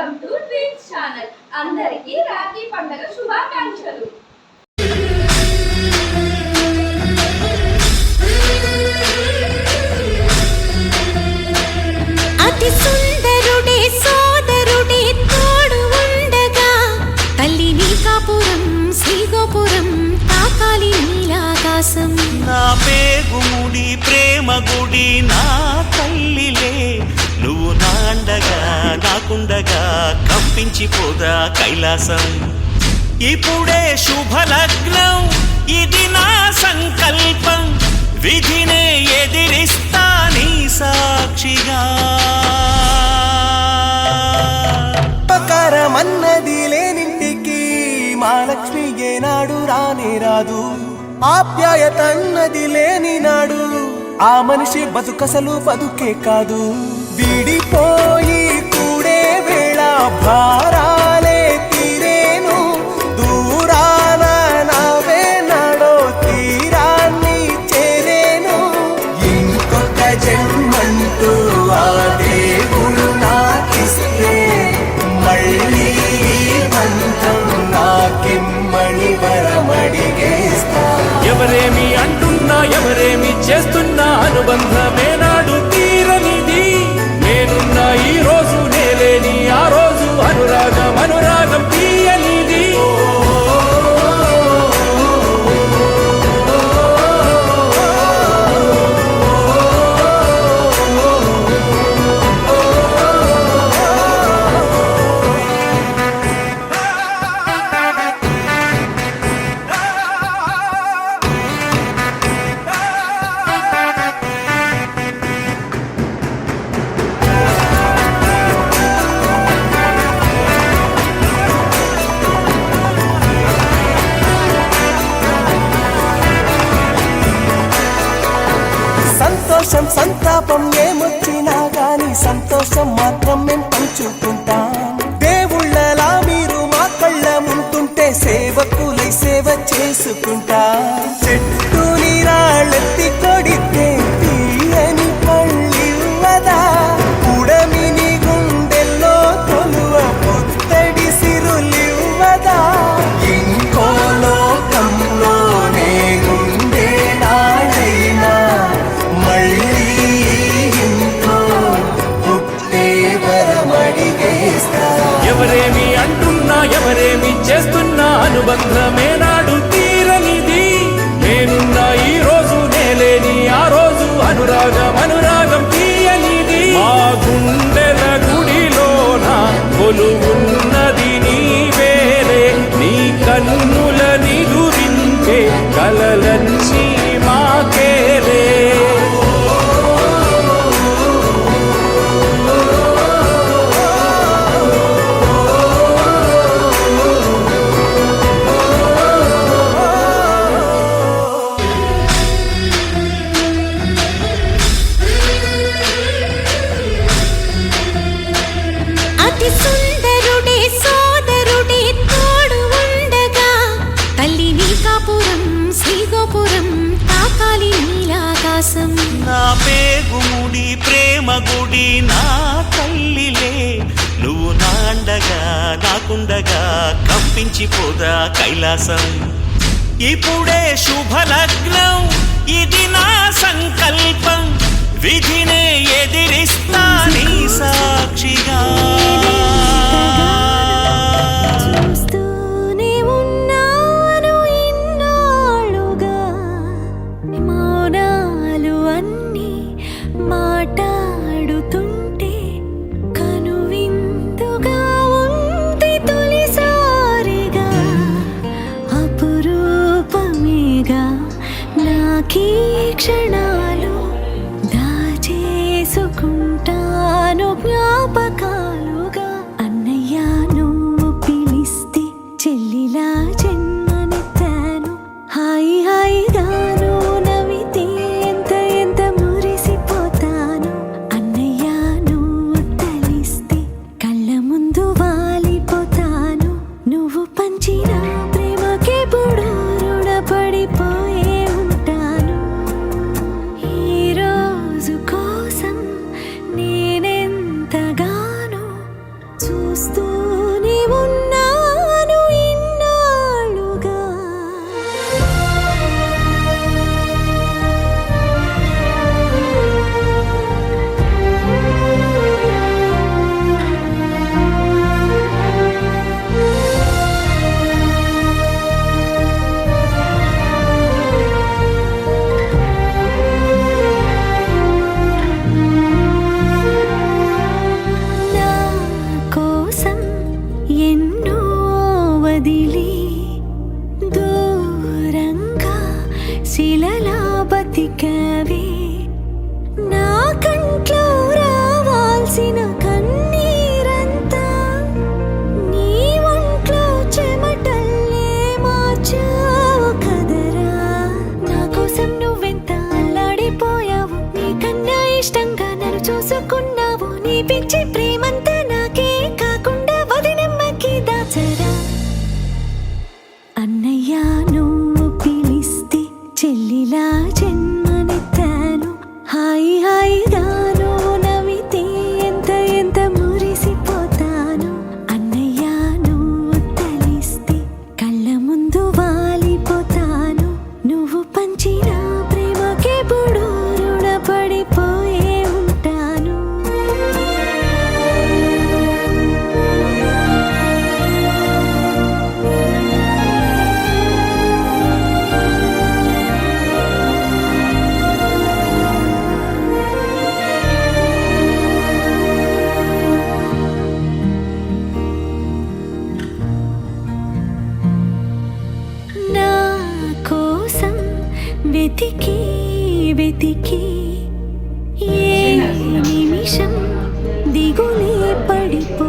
Welcome to twins channel అందరికీ రాఖీ పండుగ శుభాకాంక్షలు. కంపించిపోదా కైలాసం? ఇప్పుడే శుభలగ్నం ఇది నా సంకల్పం విధినే ఎదిరిస్తా నీ సాక్షిగా. ఉపకారమన్నది లేనింటికి మా లక్ష్మి ఏనాడు రానే రాదు. ఆప్యాయతన్నది లేని నాడు ఆ మనిషి బతుకసలు బతుకే కాదు. విడిపోయి భారాలే తీరేను. దూరాన నావే నాడో తీరాన్ని చేరేను. ఇంకొక జన్మంటూ ఆ దేవుడు నాకిస్తే మళ్ళీ ఈ బంధం నాకిమ్మని వరమడిగేస్తా. ఎవరేమి అంటున్నా ఎవరేమి చేస్తున్నా అనుబంధమేనా? అనురాగం అనురాగం తీయనిది. మా గుండెల గుడిలోన కొలువున్నది నీవేలే. నీ కన్నుల నిదురించే కలలన్నీ నాండగా నాకుండగా కంపించిపోదా కైలాసం. ఇప్పుడే శుభలగ్నం ఇది నా సంకల్పం విధినే ఎదిరిస్తా నీ సాక్షిగా. క్షణాలు దాచేసుకుంటాను జ్ఞాపకాలు. శిలలా బతికవే నా కంట్లో നിമിഷം ദിഗുലേ പഠിപ്പോ